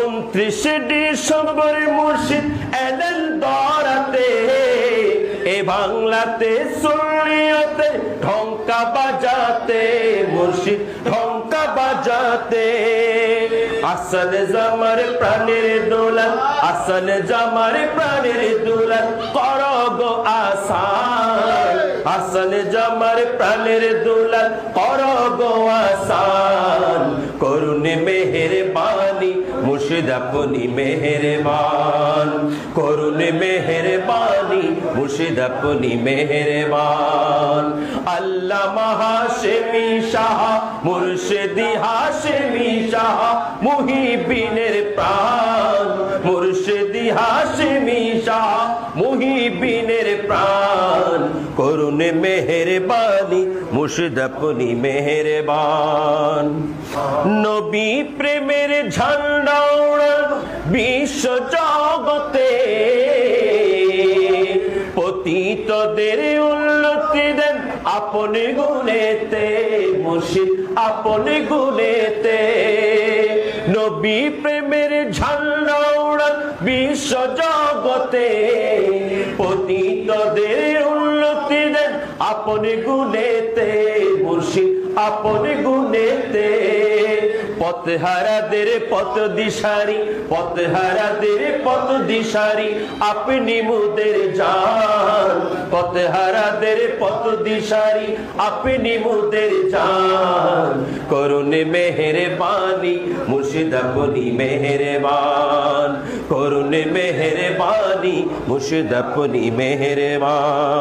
উনত্রিশে ডিসেম্বর মুর্শিদ এলেন দরাতে এ বাংলাতে সুনিয়তে ঢঙ্কা বাজাতে, মুর্শিদ ঢঙ্কা বাজাতে। আসল জামার প্রাণের দোলন আসল জামার প্রাণের দোলন কর গো আসান। আসল জামার প্রাণের দোলন কর গো আসান। করুন বাণী মুর্শিদ আপনি মেহেরবান। করুন মেহেরবানি, মুর্শিদ আপনি মেহেরবান। আল্লাহ মহাশেমি শাহ, মুর্শিদি হাশেমি শাহ, মুহিবিনের প্রাণ। মুর্শিদি হাশেমি শাহ, মুহিবিনের প্রাণ। করুন মেহেরবানি, মুর্শিদ আপনি মেহেরবান। নবী প্রেমের ঝান্ডা ওড়ান বিশ্ব জগতে। পতিতদের উন্নতি দেন আপনি গুণেতে, মুর্শিদ আপনি গুণেতে। নবী প্রেমের ঝান্ডা উড়ান বিশ্ব জগতে। পতিতদের উন্নতি দেন আপনি গুণেতে, মুর্শিদ আপনি গুণেতে। পথহারাদের পথ দিশারি, পথহারাদের পথ দিশারি, আপনি মুদের যান পথহারাদের পথ দিশারি, আপনি মুদের যান করুন মেহের বাণী মুর্শিদ আপনি মেহেরবান করুন মেহের বাণী মুর্শিদ আপনি মেহেরবান।